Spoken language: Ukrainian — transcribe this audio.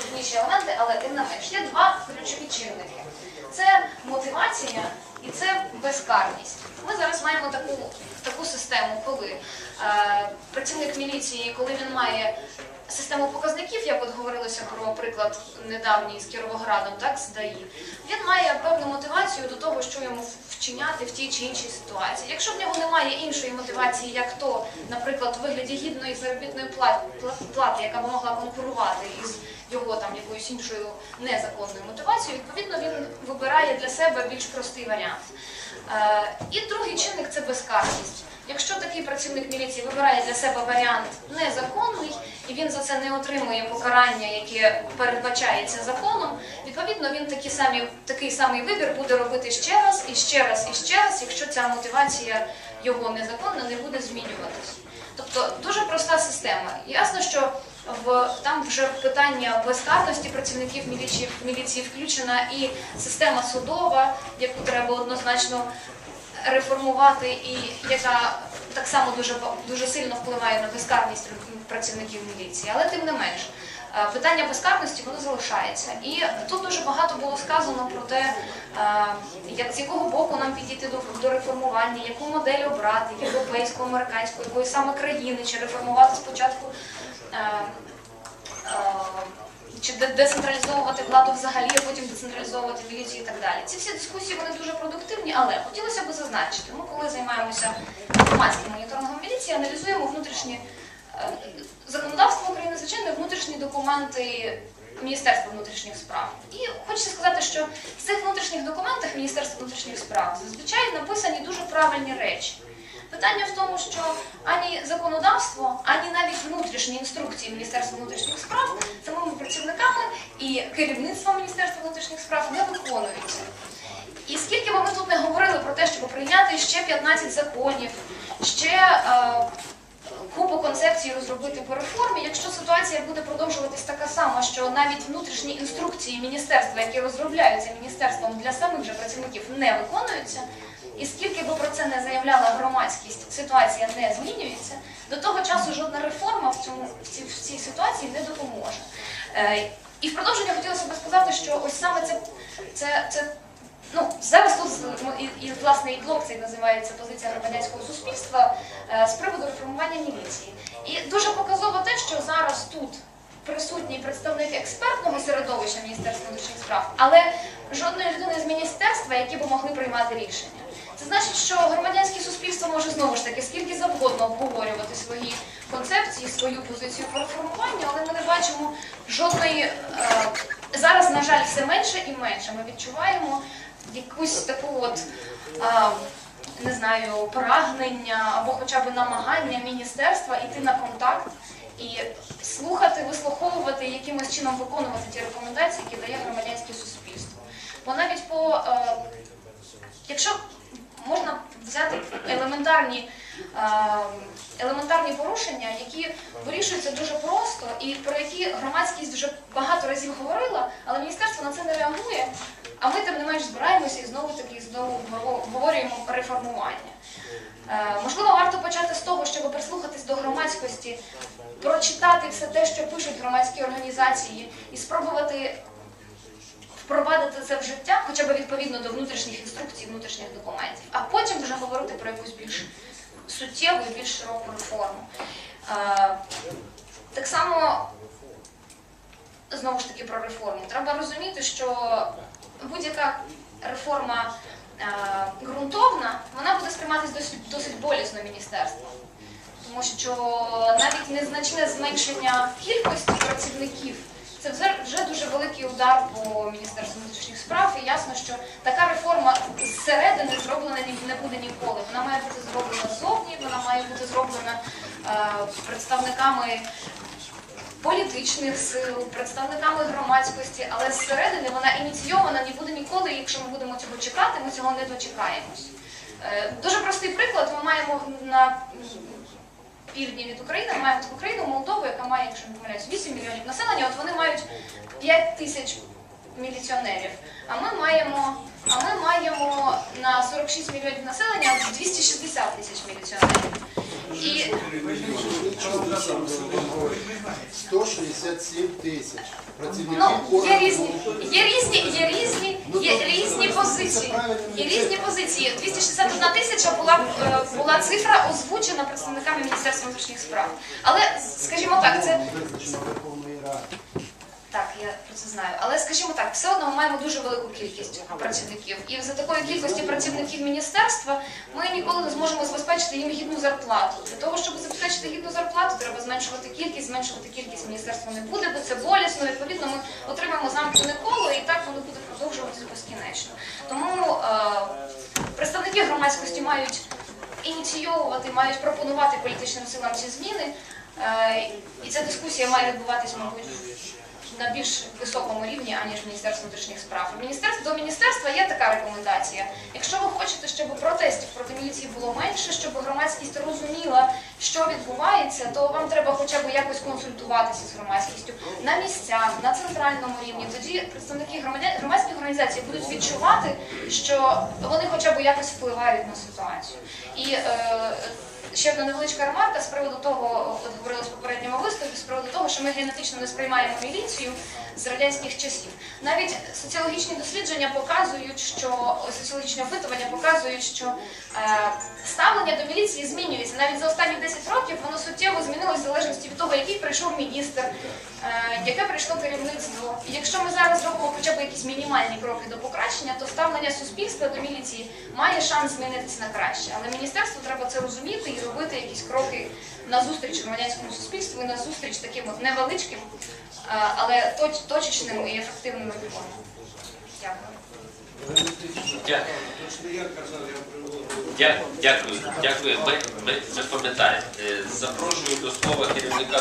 складніші елементи, але тим не менш є два ключові чинники: це мотивація і це безкарність. Ми зараз маємо таку, таку систему, коли е, працівник міліції, коли він має систему показників, як от говорилося про приклад недавній з Кіровоградом, так з ДАІ, він має певну мотивацію до того, що йому вчиняти в тій чи іншій ситуації. Якщо в нього немає іншої мотивації, як то, наприклад, у вигляді гідної заробітної плати, яка б могла конкурувати із його там якоюсь іншою незаконною мотивацією, відповідно він вибирає для себе більш простий варіант. Е, і другий чинник це безкарність. Якщо такий працівник міліції вибирає для себе варіант незаконний, і він за це не отримує покарання, яке передбачається законом, відповідно він такі самі, такий самий вибір буде робити ще раз і ще раз і ще раз, якщо ця мотивація його незаконна не буде змінюватись. Тобто дуже проста система. Ясно, що в там вже питання безкарності працівників міліції, міліції включена і система судова, яку треба однозначно реформувати, і яка так само дуже дуже сильно впливає на безкарність працівників міліції. Але тим не менш, е, питання безкарності воно залишається. І тут дуже багато було сказано про те, е, як з якого боку нам підійти до, до реформування, яку модель обрати, європейську, американську, якої саме країни, чи реформувати спочатку. е, чи де- децентралізовувати владу взагалі, а потім децентралізовувати міліцію і так далі. Ці всі дискусії вони дуже продуктивні, але хотілося б зазначити, ми коли займаємося громадським моніторингом міліції, аналізуємо внутрішні е, законодавство України, звичайно, внутрішні документи Міністерства внутрішніх справ. І хочеться сказати, що в цих внутрішніх документах Міністерства внутрішніх справ зазвичай написані дуже правильні речі. Питання в тому, що ані законодавство, ані навіть внутрішні інструкції Міністерства внутрішніх справ самими працівниками і керівництвом Міністерства внутрішніх справ не виконуються. І скільки ми тут не говорили про те, щоб прийняти ще 15 законів, ще е, купу концепцій розробити по реформі, якщо ситуація буде продовжуватись така сама, що навіть внутрішні інструкції міністерства, які розробляються міністерством для самих же працівників, не виконуються, і скільки би про це не заявляла громадськість, ситуація не змінюється, до того часу жодна реформа в цьому в цій, в цій ситуації не допоможе. Е, і в продовження хотілося б сказати, що ось саме це, це, це Ну, зараз тут ну, і, і власне і блок цей називається позиція громадянського суспільства е, з приводу реформування міліції. І дуже показово те, що зараз тут присутній представник експертного середовища Міністерства внутрішніх справ, але жодної людини з міністерства, які б могли приймати рішення. Це значить, що громадянське суспільство може знову ж таки скільки завгодно обговорювати свої концепції, свою позицію по реформуванню, але ми не бачимо жодної е, зараз, на жаль, все менше і менше. Ми відчуваємо якусь таку от. е, не знаю, прагнення або хоча б намагання міністерства йти на контакт і слухати, вислуховувати, якимось чином виконувати ті рекомендації, які дає громадянське суспільство. Бо навіть по е, якщо можна взяти елементарні, е, елементарні порушення, які вирішуються дуже просто і про які громадськість вже багато разів говорила, але міністерство на це не реагує. А ми тим не менш збираємося і знову таки знову говорюємо про реформування. Е, можливо, варто почати з того, щоб прислухатись до громадськості, прочитати все те, що пишуть громадські організації, і спробувати впровадити це в життя, хоча б відповідно до внутрішніх інструкцій, внутрішніх документів, а потім вже говорити про якусь більш суттєву і більш широку реформу. Е, Так само, знову ж таки, про реформу. Треба розуміти, що будь-яка реформа е, ґрунтовна, вона буде сприйматися досить, досить болісно міністерством. Тому що навіть незначне зменшення кількості працівників це вже, вже дуже великий удар по Міністерству внутрішніх справ. І ясно, що така реформа зсередини зроблена не буде ніколи. Вона має бути зроблена ззовні, вона має бути зроблена е, представниками політичних сил, представниками громадськості, але зсередини вона ініційована не буде ніколи. Якщо ми будемо цього чекати, ми цього не дочекаємось. Е, Дуже простий приклад. Ми маємо на півдні від України, ми маємо таку країну Молдову, яка має, якщо не помиляюсь, 8 мільйонів населення. От вони мають 5 тисяч міліціонерів. А ми маємо, а ми маємо на 46 мільйонів населення 260 тисяч міліціонерів. І 167 тисяч працівників Ну, є різні, є різні, є різні, Ну, є різні позиції. Є різні позиції. 261 тисяча була е, була цифра озвучена представниками Міністерства внутрішніх справ. Але скажімо так, це Верховної Ради. так, я про це знаю. Але скажімо так, все одно ми маємо дуже велику кількість працівників. І за такої кількості працівників міністерства ми ніколи не зможемо забезпечити їм гідну зарплату. Для того, щоб забезпечити гідну зарплату, треба зменшувати кількість, зменшувати кількість міністерства не буде, бо це болісно. Відповідно, ми отримаємо замкнене коло, і так воно буде продовжуватися безкінечно. Тому е, представники громадськості мають ініційовувати, мають пропонувати політичним силам ці зміни. Е, і ця дискусія має відбуватись, мабуть, на більш високому рівні, аніж Міністерство внутрішніх справ. До міністерства є така рекомендація. Якщо ви хочете, щоб протестів проти міліції було менше, щоб громадськість розуміла, що відбувається, то вам треба хоча б якось консультуватися з громадськістю на місцях, на центральному рівні. Тоді представники громадських організацій будуть відчувати, що вони хоча б якось впливають на ситуацію. І е, Ще одна невеличка ремарка з приводу того, от говорилось в попередньому виступі, з приводу того, що ми генетично не сприймаємо міліцію з радянських часів. Навіть соціологічні дослідження показують, що соціологічні опитування показують, що е, ставлення до міліції змінюється. Навіть за останні 10 років воно суттєво змінилось в залежності від того, який прийшов міністр, е, яке прийшло керівництво. І якщо ми зараз зробимо хоча б якісь мінімальні кроки до покращення, то ставлення суспільства до міліції має шанс змінитися на краще. Але міністерству треба це розуміти і робити якісь кроки назустріч громадянському суспільству і назустріч таким от невеличким, але точ- точечним і ефективним регіоном. Дякую. Дя- Дя- Дякую, дякую. Ми, ми пам'ятаємо. Е, Запрошую до слова керівника